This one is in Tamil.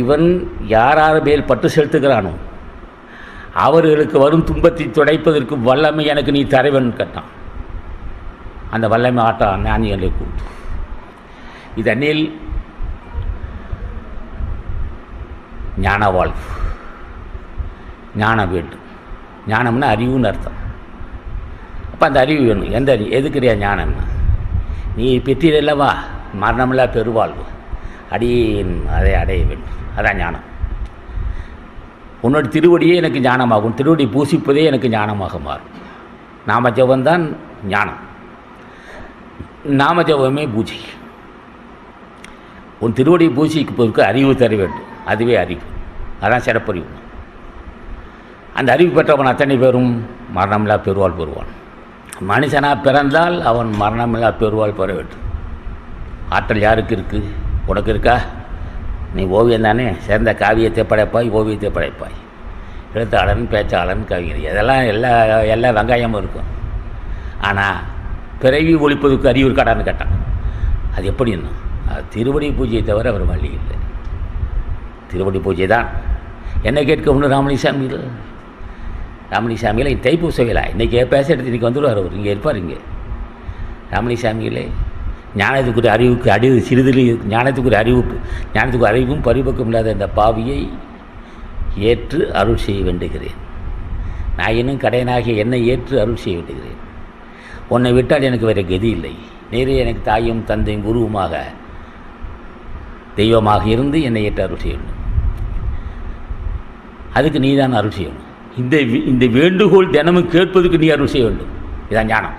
இவன் யார் யார் மேல் பட்டு செலுத்துகிறானோ அவர்களுக்கு வரும் துன்பத்தை துடைப்பதற்கு வல்லமை எனக்கு நீ தரைவன் கேட்டான். அந்த வல்லமை ஆட்டம் ஞானிகளை கூட்டு இதனில் ஞான வாழ்வு ஞானம் வேண்டும். ஞானம்னா அறிவுன்னு அர்த்தம். அப்போ அந்த அறிவு வேணும். எந்த அறிவு? எதுக்குறியா ஞானம்னா? நீ பெற்றீரல்லவா மரணமில்லா பெருவாழ்வு. அடியேன் அதை அடைய வேண்டும் அதான் ஞானம். உன்னோட திருவடியே எனக்கு ஞானமாகும். திருவடி பூசிப்பதே எனக்கு ஞானமாக மாறும். நாம ஜபம்தான் ஞானம். நாம ஜபமே பூஜை. உன் திருவடி பூசிப்பதற்கு அறிவு தர வேண்டும். அதுவே அறிவு. அதான் சிறப்பறிவு. அந்த அறிவு பெற்றவன் அத்தனை பேரும் மரணமில்லா பெருவாள் பெறுவான். மனுஷனாக பிறந்தால் அவன் மரணமில்லா பெருவாள் பெற வேண்டும். ஆற்றல் யாருக்கு இருக்குது உனக்கு இருக்கா நீ ஓவியம் தானே? சேர்ந்த காவியத்தை படைப்பாய் ஓவியத்தை படைப்பாய். எழுத்தாளன் பேச்சாளன் கவிஞர் இதெல்லாம் எல்லா எல்லா வெங்காயமும் இருக்கும். ஆனால் பிறவி ஒழிப்பதுக்கு அறிவு இருக்காடான்னு கேட்டான். அது எப்படின்னா அது திருவடி பூஜையை தவிர அவர் வழி இல்லை. திருவடி பூஜை தான். என்ன கேட்க ஒன்று ராமலிசாமியில் ராமலிசாமியில் தைப்பூச விழா இன்றைக்கி பேச எடுத்து இன்றைக்கி வந்துடுவார் அவர். இங்கே இருப்பார் இங்கே. ராமலிசாமியிலே ஞானத்துக்குரிய அறிவுக்கு அறிவு சிறிதில் ஞானத்துக்குரிய அறிவுக்கு ஞானத்துக்கு அறிவும் பரிபக்கம் இல்லாத இந்த பாவியை ஏற்று அருள் செய்ய வேண்டுகிறேன். நான் இன்னும் கடையனாகிய என்னை ஏற்று அருள் செய்ய வேண்டுகிறேன். உன்னை விட்டால் எனக்கு வேறு கதி இல்லை. நேரே எனக்கு தாயும் தந்தையும் குருவுமாக தெய்வமாக இருந்து என்னை ஏற்று அருள் செய்ய வேண்டும். அதுக்கு நீ தான் அருள் செய்யணும் இந்த இந்த வேண்டுகோள் தினமும் கேட்பதுக்கு நீ அருள் செய்ய வேண்டும். இதான் ஞானம்.